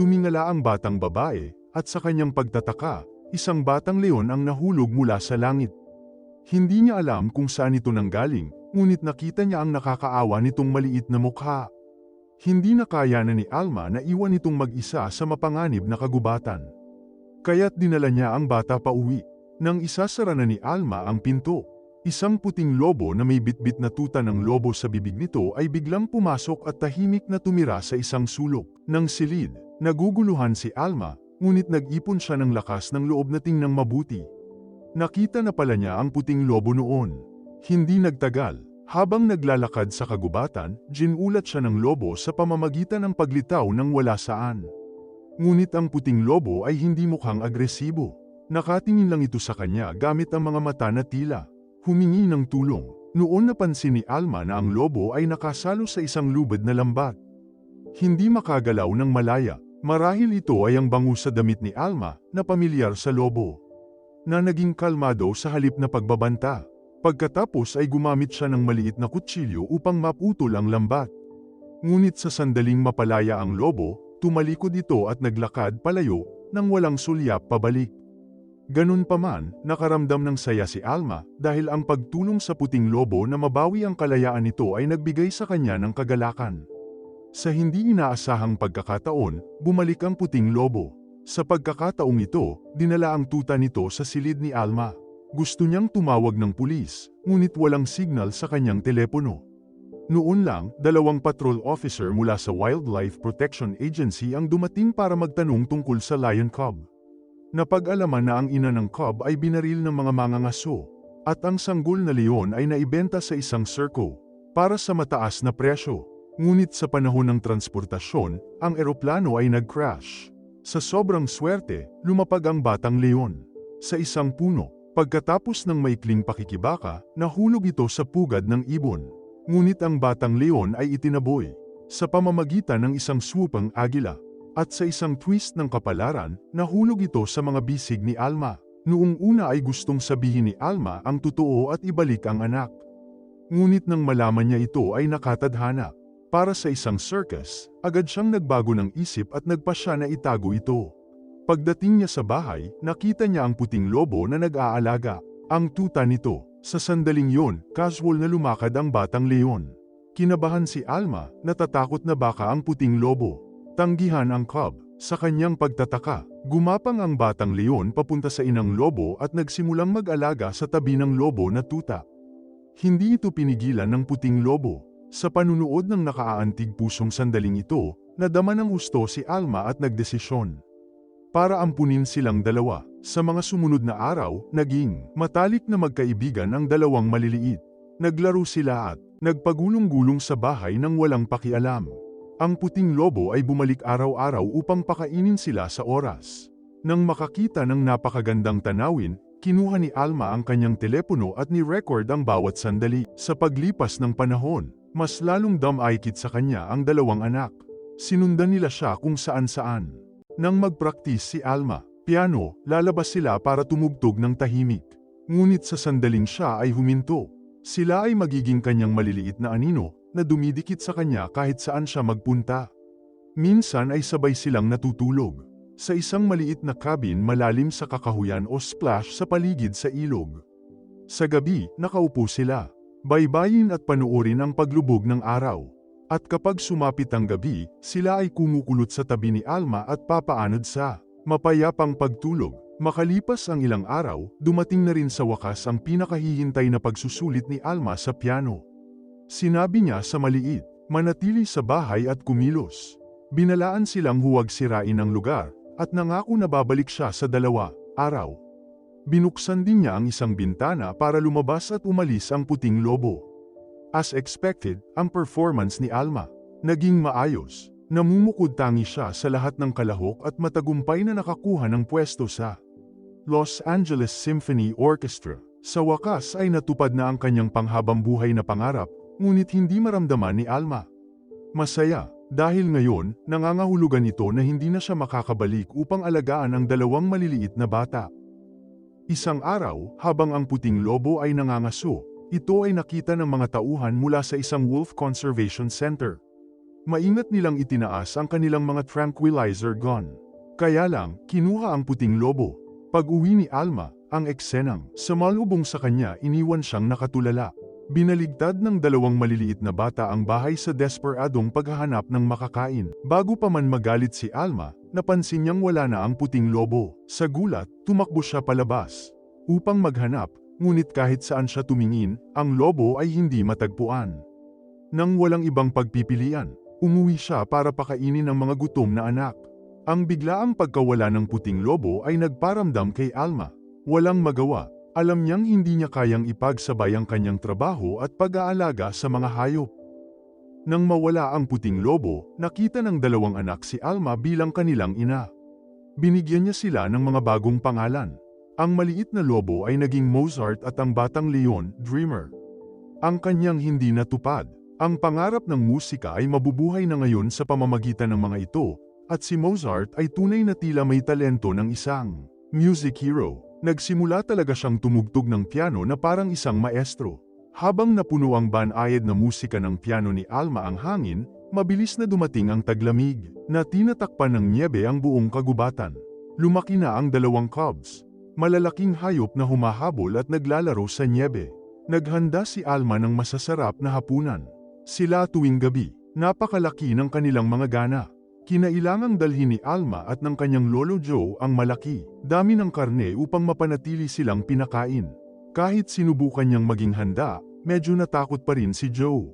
Tumingala ang batang babae, at sa kanyang pagtataka, isang batang leon ang nahulog mula sa langit. Hindi niya alam kung saan ito nanggaling, ngunit nakita niya ang nakakaawa nitong maliit na mukha. Hindi na kaya na ni Alma na iwan itong mag-isa sa mapanganib na kagubatan. Kaya't dinala niya ang bata pa uwi. Nang isasara na ni Alma ang pinto, isang puting lobo na may bitbit na tuta ng lobo sa bibig nito ay biglang pumasok at tahimik na tumira sa isang sulok. Nang silid, naguguluhan si Alma, ngunit nag-ipon siya ng lakas ng loob na tingnang mabuti. Nakita na pala niya ang puting lobo noon. Hindi nagtagal, habang naglalakad sa kagubatan, ginulat siya ng lobo sa pamamagitan ng paglitaw ng wala saan. Ngunit ang puting lobo ay hindi mukhang agresibo. Nakatingin lang ito sa kanya gamit ang mga mata na tila. Humingi ng tulong. Noon napansin ni Alma na ang lobo ay nakasalo sa isang lubad na lambat. Hindi makagalaw ng malaya. Marahil ito ay ang bango sa damit ni Alma na pamilyar sa lobo. Na naging kalmado sa halip na pagbabanta. Pagkatapos ay gumamit siya ng maliit na kutsilyo upang maputol ang lambat. Ngunit sa sandaling mapalaya ang lobo, tumalikod ito at naglakad palayo nang walang sulyap pabalik. Ganun pa man, nakaramdam ng saya si Alma dahil ang pagtulong sa puting lobo na mabawi ang kalayaan nito ay nagbigay sa kanya ng kagalakan. Sa hindi inaasahang pagkakataon, bumalik ang puting lobo. Sa pagkakataong ito, dinala ang tuta nito sa silid ni Alma. Gusto niyang tumawag ng pulis, ngunit walang signal sa kanyang telepono. Noon lang, dalawang patrol officer mula sa Wildlife Protection Agency ang dumating para magtanong tungkol sa lion cub. Napag-alaman na ang ina ng cub ay binaril ng mga mangangaso, at ang sanggol na leon ay naibenta sa isang circo, para sa mataas na presyo. Ngunit sa panahon ng transportasyon, ang eroplano ay nag-crash. Sa sobrang swerte, lumapag ang batang leon. Sa isang puno, pagkatapos ng maikling pakikibaka, nahulog ito sa pugad ng ibon. Ngunit ang batang leon ay itinaboy, sa pamamagitan ng isang swoopang agila. At sa isang twist ng kapalaran, nahulog ito sa mga bisig ni Alma. Noong una ay gustong sabihin ni Alma ang totoo at ibalik ang anak. Ngunit nang malaman niya ito ay nakatadhana. Para sa isang circus, agad siyang nagbago ng isip at nagpa siya na itago ito. Pagdating niya sa bahay, nakita niya ang puting lobo na nag-aalaga. Ang tuta nito, sa sandaling yon, casual na lumakad ang batang leon. Kinabahan si Alma, natatakot na baka ang puting lobo. Tanggihan ang cub. Sa kanyang pagtataka, gumapang ang batang leon papunta sa inang lobo at nagsimulang mag-alaga sa tabi ng lobo na tuta. Hindi ito pinigilan ng puting lobo. Sa panunood ng nakaaantig pusong sandaling ito, nadama ng gusto si Alma at nagdesisyon. Para ampunin silang dalawa, sa mga sumunod na araw, naging matalik na magkaibigan ang dalawang maliliit. Naglaro sila at nagpagulong-gulong sa bahay nang walang pakialam. Ang puting lobo ay bumalik araw-araw upang pakainin sila sa oras. Nang makakita ng napakagandang tanawin, kinuha ni Alma ang kanyang telepono at ni-record ang bawat sandali. Sa paglipas ng panahon, mas lalong damaykit sa kanya ang dalawang anak. Sinundan nila siya kung saan-saan. Nang magpraktis si Alma, piano, lalabas sila para tumugtog ng tahimik. Ngunit sa sandaling siya ay huminto. Sila ay magiging kanyang maliliit na anino, na dumidikit sa kanya kahit saan siya magpunta. Minsan ay sabay silang natutulog. Sa isang maliit na cabin malalim sa kakahuyan o splash sa paligid sa ilog. Sa gabi, nakaupo sila. Baybayin at panuorin ang paglubog ng araw. At kapag sumapit ang gabi, sila ay kumukulot sa tabi ni Alma at papaanod sa mapayapang pagtulog. Makalipas ang ilang araw, dumating na rin sa wakas ang pinakahihintay na pagsusulit ni Alma sa piano. Sinabi niya sa maliit, manatili sa bahay at kumilos. Binalaan silang huwag sirain ang lugar, at nangako na babalik siya sa dalawa, araw. Binuksan din niya ang isang bintana para lumabas at umalis ang puting lobo. As expected, ang performance ni Alma, naging maayos. Namumukod tangi siya sa lahat ng kalahok at matagumpay na nakakuha ng pwesto sa Los Angeles Symphony Orchestra. Sa wakas ay natupad na ang kanyang panghabang buhay na pangarap, ngunit hindi maramdaman ni Alma. Masaya, dahil ngayon, nangangahulugan ito na hindi na siya makakabalik upang alagaan ang dalawang maliliit na bata. Isang araw, habang ang puting lobo ay nangangaso, ito ay nakita ng mga tauhan mula sa isang wolf conservation center. Maingat nilang itinaas ang kanilang mga tranquilizer gun. Kaya lang, kinuha ang puting lobo. Pag-uwi ni Alma, ang eksenang, samalubong sa kanya iniwan siyang nakatulala. Binaligtad ng dalawang maliliit na bata ang bahay sa desperadong paghahanap ng makakain. Bago pa man magalit si Alma, napansin niyang wala na ang puting lobo. Sa gulat, tumakbo siya palabas. Upang maghanap, ngunit kahit saan siya tumingin, ang lobo ay hindi matagpuan. Nang walang ibang pagpipilian, umuwi siya para pakainin ang mga gutom na anak. Ang biglaang pagkawala ng puting lobo ay nagparamdam kay Alma. Walang magawa, alam niyang hindi niya kayang ipagsabay ang kanyang trabaho at pag-aalaga sa mga hayop. Nang mawala ang puting lobo, nakita ng dalawang anak si Alma bilang kanilang ina. Binigyan niya sila ng mga bagong pangalan. Ang maliit na lobo ay naging Mozart at ang batang leon, Dreamer. Ang kanyang hindi natupad. Ang pangarap ng musika ay mabubuhay na ngayon sa pamamagitan ng mga ito, at si Mozart ay tunay na tila may talento ng isang music hero. Nagsimula talaga siyang tumugtog ng piano na parang isang maestro. Habang napuno ang banayad na musika ng piano ni Alma ang hangin, mabilis na dumating ang taglamig, na tinatakpan ng niebe ang buong kagubatan. Lumaki na ang dalawang cubs. Malalaking hayop na humahabol at naglalaro sa niebe. Naghanda si Alma ng masasarap na hapunan. Sila tuwing gabi, napakalaki ng kanilang mga gana. Kinailangang dalhin ni Alma at ng kanyang lolo Joe ang malaki, dami ng karne upang mapanatili silang pinakain. Kahit sinubukan niyang maging handa, medyo natakot pa rin si Joe.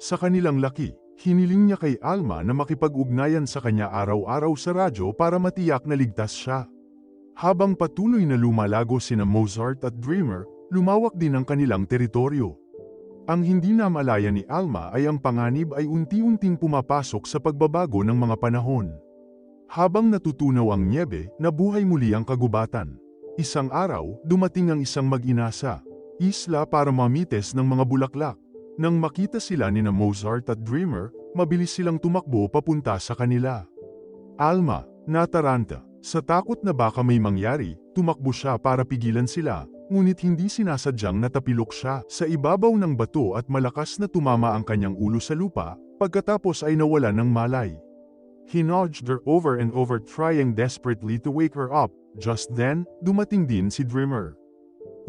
Sa kanilang laki, hiniling niya kay Alma na makipag-ugnayan sa kanya araw-araw sa radyo para matiyak na ligtas siya. Habang patuloy na lumalago sina Mozart at Dreamer, lumawak din ang kanilang teritoryo. Ang hindi namalaya ni Alma ay ang panganib ay unti-unting pumapasok sa pagbabago ng mga panahon. Habang natutunaw ang niebe, nabuhay muli ang kagubatan. Isang araw, dumating ang isang mag-inasa, isla para mamites ng mga bulaklak. Nang makita sila ni na Mozart at Dreamer, mabilis silang tumakbo papunta sa kanila. Alma, nataranta, sa takot na baka may mangyari, tumakbo siya para pigilan sila, ngunit hindi sinasadyang natapilok siya sa ibabaw ng bato at malakas na tumama ang kanyang ulo sa lupa, pagkatapos ay nawala ng malay. He nudged her over and over trying desperately to wake her up, just then, dumating din si Dreamer.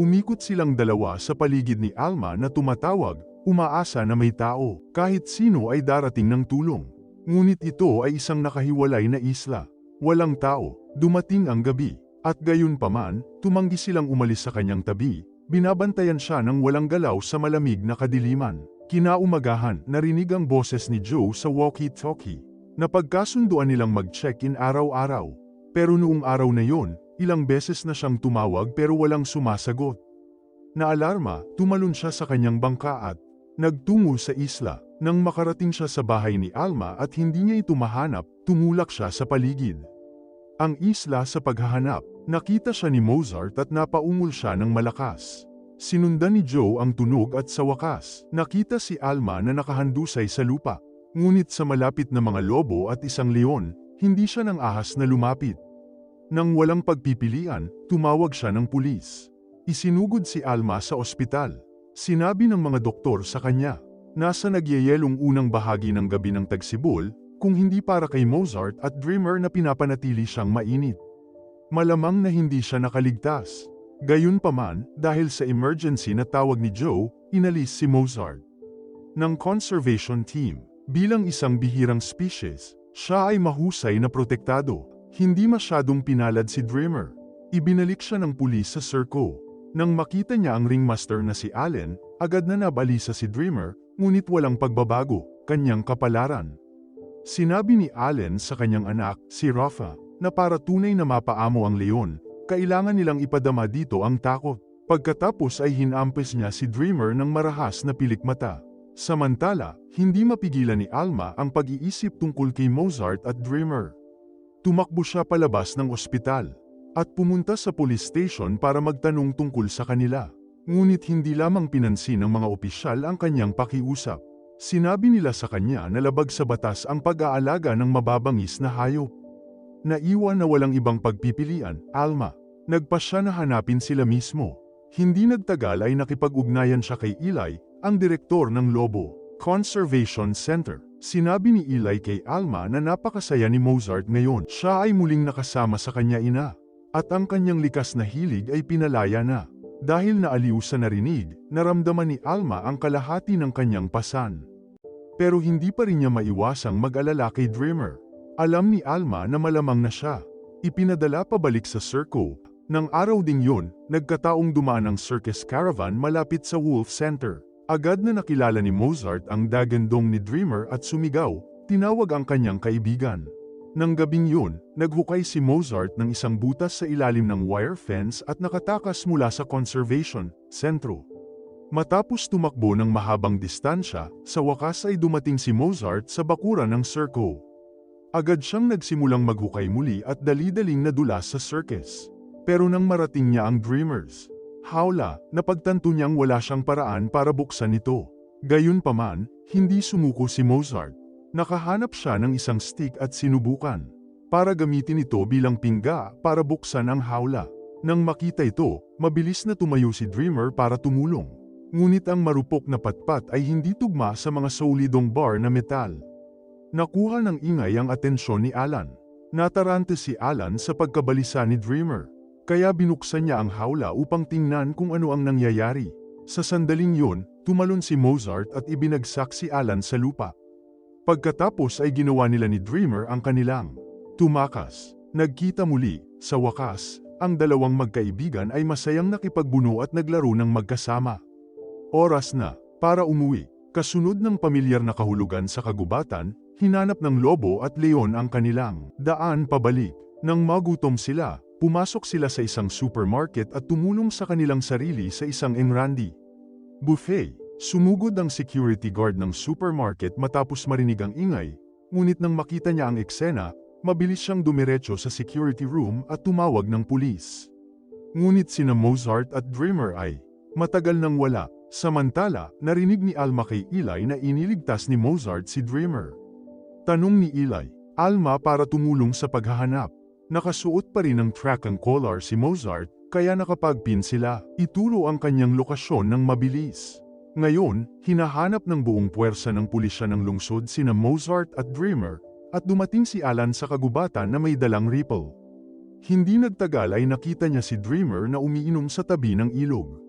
Umikot silang dalawa sa paligid ni Alma na tumatawag, umaasa na may tao, kahit sino ay darating ng tulong. Ngunit ito ay isang nakahiwalay na isla. Walang tao, dumating ang gabi, at gayon paman, tumanggi silang umalis sa kanyang tabi, binabantayan siya ng walang galaw sa malamig na kadiliman. Kinaumagahan, narinig ang boses ni Joe sa walkie-talkie. Napagkasunduan nilang mag-check-in araw-araw. Pero noong araw na yon, ilang beses na siyang tumawag pero walang sumasagot. Naalarma, tumalon siya sa kanyang bangka at nagtungo sa isla. Nang makarating siya sa bahay ni Alma at hindi niya ito mahanap, tumulak siya sa paligid. Ang isla sa paghahanap, nakita siya ni Mozart at napaungol siya ng malakas. Sinundan ni Joe ang tunog at sa wakas, nakita si Alma na nakahandusay sa lupa. Ngunit sa malapit na mga lobo at isang leon, hindi siya nang ahas na lumapit. Nang walang pagpipilian, tumawag siya ng pulis. Isinugod si Alma sa ospital. Sinabi ng mga doktor sa kanya, nasa nagyayelong unang bahagi ng gabi ng tagsibol, kung hindi para kay Mozart at Dreamer na pinapanatili siyang mainit. Malamang na hindi siya nakaligtas. Gayunpaman, dahil sa emergency na tawag ni Joe, inalis si Mozart. Ng conservation team, bilang isang bihirang species, siya ay mahusay na protektado. Hindi masyadong pinalad si Dreamer. Ibinalik siya ng pulis sa Circo. Nang makita niya ang ringmaster na si Allen, agad na nabalisa si Dreamer, ngunit walang pagbabago, kanyang kapalaran. Sinabi ni Allen sa kanyang anak, si Rafa, na para tunay na mapaamo ang leon, kailangan nilang ipadama dito ang takot. Pagkatapos ay hinampes niya si Dreamer ng marahas na pilikmata. Samantala, hindi mapigilan ni Alma ang pag-iisip tungkol kay Mozart at Dreamer. Tumakbo siya palabas ng ospital at pumunta sa police station para magtanong tungkol sa kanila. Ngunit hindi lamang pinansin ng mga opisyal ang kanyang pakiusap. Sinabi nila sa kanya na labag sa batas ang pag-aalaga ng mababangis na hayop. Naiwan na walang ibang pagpipilian, Alma. Nagpa siya na hanapin sila mismo. Hindi nagtagal ay nakipag-ugnayan siya kay Eli, ang direktor ng Lobo Conservation Center. Sinabi ni Eli kay Alma na napakasaya ni Mozart ngayon. Siya ay muling nakasama sa kanya ina. At ang kanyang likas na hilig ay pinalaya na. Dahil naaliw sa narinig, naramdaman ni Alma ang kalahati ng kanyang pasan. Pero hindi pa rin niya maiwasang mag-alala kay Dreamer. Alam ni Alma na malamang na siya. Ipinadala pabalik sa Circo. Nang araw ding yun, nagkataong dumaan ang circus caravan malapit sa Wolf Center. Agad na nakilala ni Mozart ang dagandong ni Dreamer at sumigaw, tinawag ang kanyang kaibigan. Nang gabing yun, naghukay si Mozart ng isang butas sa ilalim ng wire fence at nakatakas mula sa conservation sentro. Matapos tumakbo ng mahabang distansya, sa wakas ay dumating si Mozart sa bakuran ng circo. Agad siyang nagsimulang maghukay muli at dali-daling nadulas sa circus. Pero nang marating niya ang Dreamers, hawla, napagtanto niyang wala siyang paraan para buksan ito. Gayunpaman, hindi sumuko si Mozart. Nakahanap siya ng isang stick at sinubukan. Para gamitin ito bilang pingga para buksan ang hawla. Nang makita ito, mabilis na tumayo si Dreamer para tumulong. Ngunit ang marupok na patpat ay hindi tugma sa mga solidong bar na metal. Nakuha ng ingay ang atensyon ni Alan. Natarante si Alan sa pagkabalisa ni Dreamer. Kaya binuksan niya ang hawla upang tingnan kung ano ang nangyayari. Sa sandaling yun, tumalon si Mozart at ibinagsak si Alan sa lupa. Pagkatapos ay ginawa nila ni Dreamer ang kanilang tumakas. Nagkita muli, sa wakas, ang dalawang magkaibigan ay masayang nakipagbuno at naglaro ng magkasama. Oras na, para umuwi. Kasunod ng pamilyar na kahulugan sa kagubatan, hinanap ng lobo at leon ang kanilang daan pabalik. Nang magutom sila, pumasok sila sa isang supermarket at tumulong sa kanilang sarili sa isang enrandi. Buffet, sumugod ang security guard ng supermarket matapos marinig ang ingay, ngunit nang makita niya ang eksena, mabilis siyang dumiretso sa security room at tumawag ng pulis. Ngunit sina Mozart at Dreamer ay matagal nang wala, samantala narinig ni Alma kay Eli na iniligtas ni Mozart si Dreamer. Tanong ni Eli, Alma para tumulong sa paghahanap. Nakasuot pa rin ng track and collar si Mozart, kaya nakapagpin sila. Ituro ang kanyang lokasyon ng mabilis. Ngayon, hinahanap ng buong puwersa ng pulisya ng lungsod sina Mozart at Dreamer, at dumating si Alan sa kagubatan na may dalang ripple. Hindi nagtagal ay nakita niya si Dreamer na umiinom sa tabi ng ilog.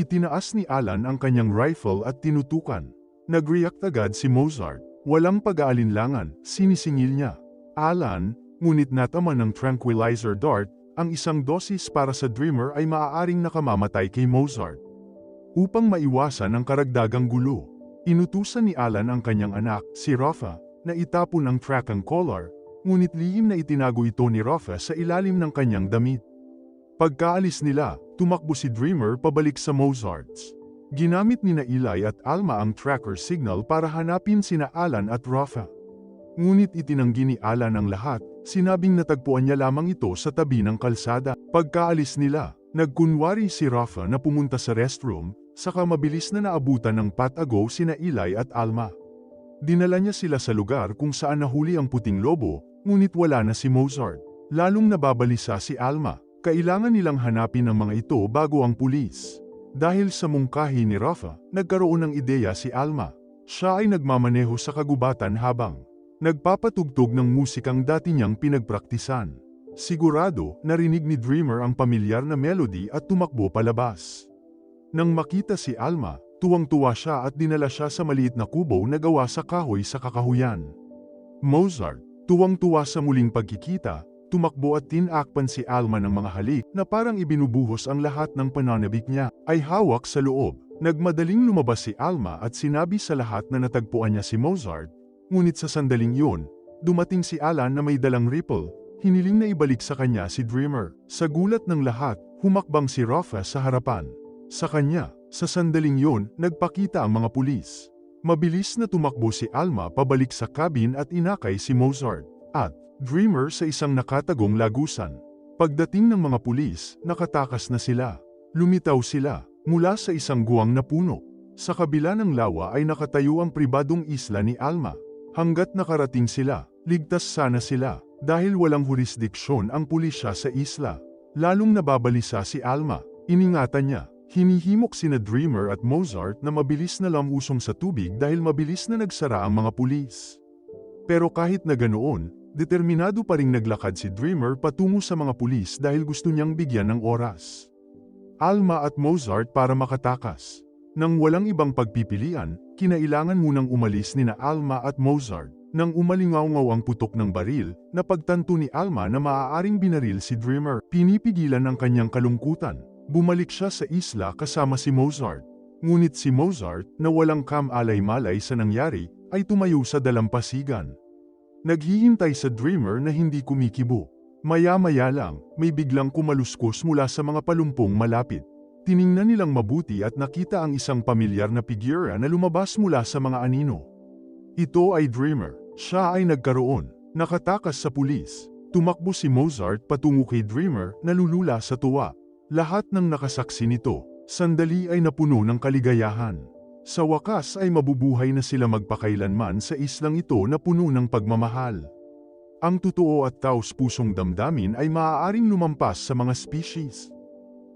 Itinaas ni Alan ang kanyang rifle at tinutukan. Nag-react agad si Mozart. Walang pag-aalinlangan, sinisingil niya. Alan, ngunit natama ng tranquilizer dart, ang isang dosis para sa Dreamer ay maaaring nakamamatay kay Mozart. Upang maiwasan ang karagdagang gulo, inutusan ni Alan ang kanyang anak, si Rafa, na itapon ang track and collar, ngunit lihim na itinago ito ni Rafa sa ilalim ng kanyang damit. Pagkaalis nila, tumakbo si Dreamer pabalik sa Mozart's. Ginamit ni na Eli at Alma ang tracker signal para hanapin sina Alan at Rafa. Ngunit itinanggi ni Alan ang lahat, sinabing natagpuan niya lamang ito sa tabi ng kalsada. Pagkaalis nila, nagkunwari si Rafa na pumunta sa restroom, saka mabilis na naabutan ng patago sina Eli at Alma. Dinala niya sila sa lugar kung saan nahuli ang puting lobo, ngunit wala na si Mozart. Lalong nababalisa si Alma, kailangan nilang hanapin ang mga ito bago ang pulis. Dahil sa mungkahi ni Rafa, nagkaroon ng ideya si Alma. Siya ay nagmamaneho sa kagubatan habang nagpapatugtog ng musikang dati niyang pinagpraktisan. Sigurado, narinig ni Dreamer ang pamilyar na melody at tumakbo palabas. Nang makita si Alma, tuwang-tuwa siya at dinala siya sa maliit na kubo na gawa sa kahoy sa kakahuyan. Mozart, tuwang-tuwa sa muling pagkikita, tumakbo at tinakpan si Alma ng mga halik na parang ibinubuhos ang lahat ng pananabik niya, ay hawak sa loob. Nagmadaling lumabas si Alma at sinabi sa lahat na natagpuan niya si Mozart, ngunit sa sandaling yun, dumating si Alan na may dalang ripple, hiniling na ibalik sa kanya si Dreamer. Sa gulat ng lahat, humakbang si Rafa sa harapan. Sa kanya, sa sandaling yun, nagpakita ang mga pulis. Mabilis na tumakbo si Alma pabalik sa cabin at inakay si Mozart. At, Dreamer sa isang nakatagong lagusan. Pagdating ng mga pulis, nakatakas na sila. Lumitaw sila, mula sa isang guwang na puno. Sa kabila ng lawa ay nakatayo ang pribadong isla ni Alma. Hanggat nakarating sila, ligtas sana sila, dahil walang jurisdiksyon ang pulisya sa isla. Lalong nababalisa si Alma, iningatan niya, Hinihimok sina Dreamer at Mozart na mabilis na lamusong sa tubig dahil mabilis na nagsara ang mga pulis. Pero kahit na ganoon, determinado pa ring naglakad si Dreamer patungo sa mga pulis dahil gusto niyang bigyan ng oras. Alma at Mozart para makatakas. Nang walang ibang pagpipilian, kinailangan munang umalis nina Alma at Mozart. Nang umalingaw-ngaw ang putok ng baril, napagtanto ni Alma na maaaring binaril si Dreamer. Pinipigilan ang kanyang kalungkutan. Bumalik siya sa isla kasama si Mozart. Ngunit si Mozart, na walang kam-alay-malay sa nangyari, ay tumayo sa dalampasigan. Naghihintay sa Dreamer na hindi kumikibo. Maya-maya lang, may biglang kumaluskos mula sa mga palumpong malapit. Tiningnan nilang mabuti at nakita ang isang pamilyar na figura na lumabas mula sa mga anino. Ito ay Dreamer. Siya ay nagkaroon. Nakatakas sa pulis. Tumakbo si Mozart patungo kay Dreamer na lulula sa tuwa. Lahat ng nakasaksi nito, sandali ay napuno ng kaligayahan. Sa wakas ay mabubuhay na sila magpakailanman sa islang ito na puno ng pagmamahal. Ang totoo at taos-pusong damdamin ay maaaring lumampas sa mga species.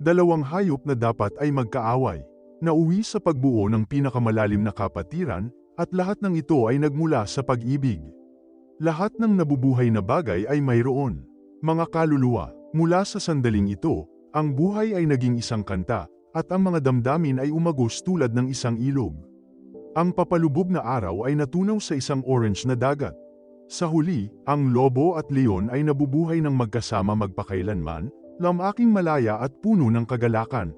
Dalawang hayop na dapat ay magkaaway, nauwi sa pagbuo ng pinakamalalim na kapatiran, at lahat ng ito ay nagmula sa pag-ibig. Lahat ng nabubuhay na bagay ay mayroon. Mga kaluluwa, mula sa sandaling ito, ang buhay ay naging isang kanta, at ang mga damdamin ay umagos tulad ng isang ilog. Ang papalubog na araw ay natunaw sa isang orange na dagat. Sa huli, ang lobo at leon ay nabubuhay ng magkasama magpakailanman, lamaking malaya at puno ng kagalakan.